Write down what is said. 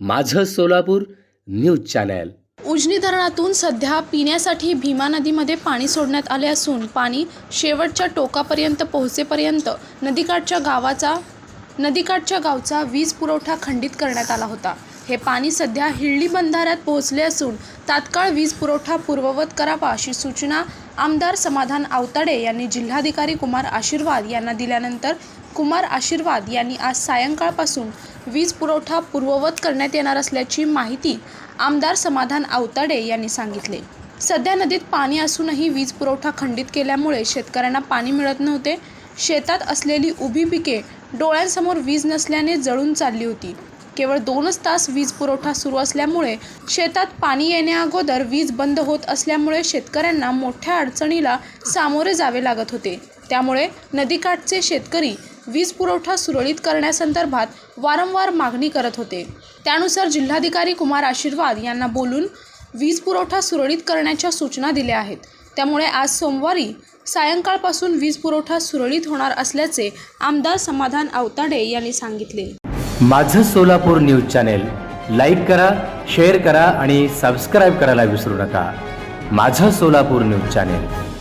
माझं Solapur news channel. Ujani धरणातून सध्या पिण्यासाठी भीमा नदीमध्ये पाणी सोडण्यात आले असून पाणी शेवटच्या टोकापर्यंत पोहोचेपर्यंत नदीकाठच्या गावाचा नदीकाठच्या गावचा वीज पुरवठा खंडित करण्यात आला होता. हे पाणी सध्या हिळ्ळी बंधाऱ्यात पोहोचले असून तात्काळ वीज पुरवठा पूर्ववत करावा अशी सूचना आमदार समाधान आवताडे यांनी जिल्हाधिकारी कुमार आशीर्वाद यांना दिल्यानंतर कुमार आशीर्वाद यांनी आज सायंकाळपासून वीज पुरवठा पूर्ववत करण्यात येणार असल्याची माहिती आमदार समाधान आवताडे यांनी सांगितले. सध्या नदीत पाणी असूनही वीज पुरवठा खंडित केल्यामुळे शेतकऱ्यांना पाणी मिळत नव्हते. शेतात असलेली उभी पिके डोळ्यांसमोर वीज नसल्याने जळून चालली होती. केवळ दोनच तास वीज पुरवठा सुरू असल्यामुळे शेतात पाणी येण्याअगोदर वीज बंद होत असल्यामुळे शेतकऱ्यांना मोठ्या अडचणीला सामोरे जावे लागत होते. त्यामुळे नदीकाठचे शेतकरी वीज पुरवठा सुरळीत करण्यासंदर्भात वारंवार मागणी करत होते. त्यानुसार जिल्हाधिकारी कुमार आशीर्वाद यांना बोलून वीज पुरवठा सुरळीत करण्याच्या सूचना दिल्या आहेत. त्यामुळे आज सोमवारी सायंकाळपासून वीज पुरवठा सुरळीत होणार असल्याचे आमदार समाधान आवताडे यांनी सांगितले. माझं सोलापूर न्यूज चॅनेल लाईक करा शेअर करा आणि सबस्क्राईब करायला विसरू नका. माझं सोलापूर न्यूज चॅनेल.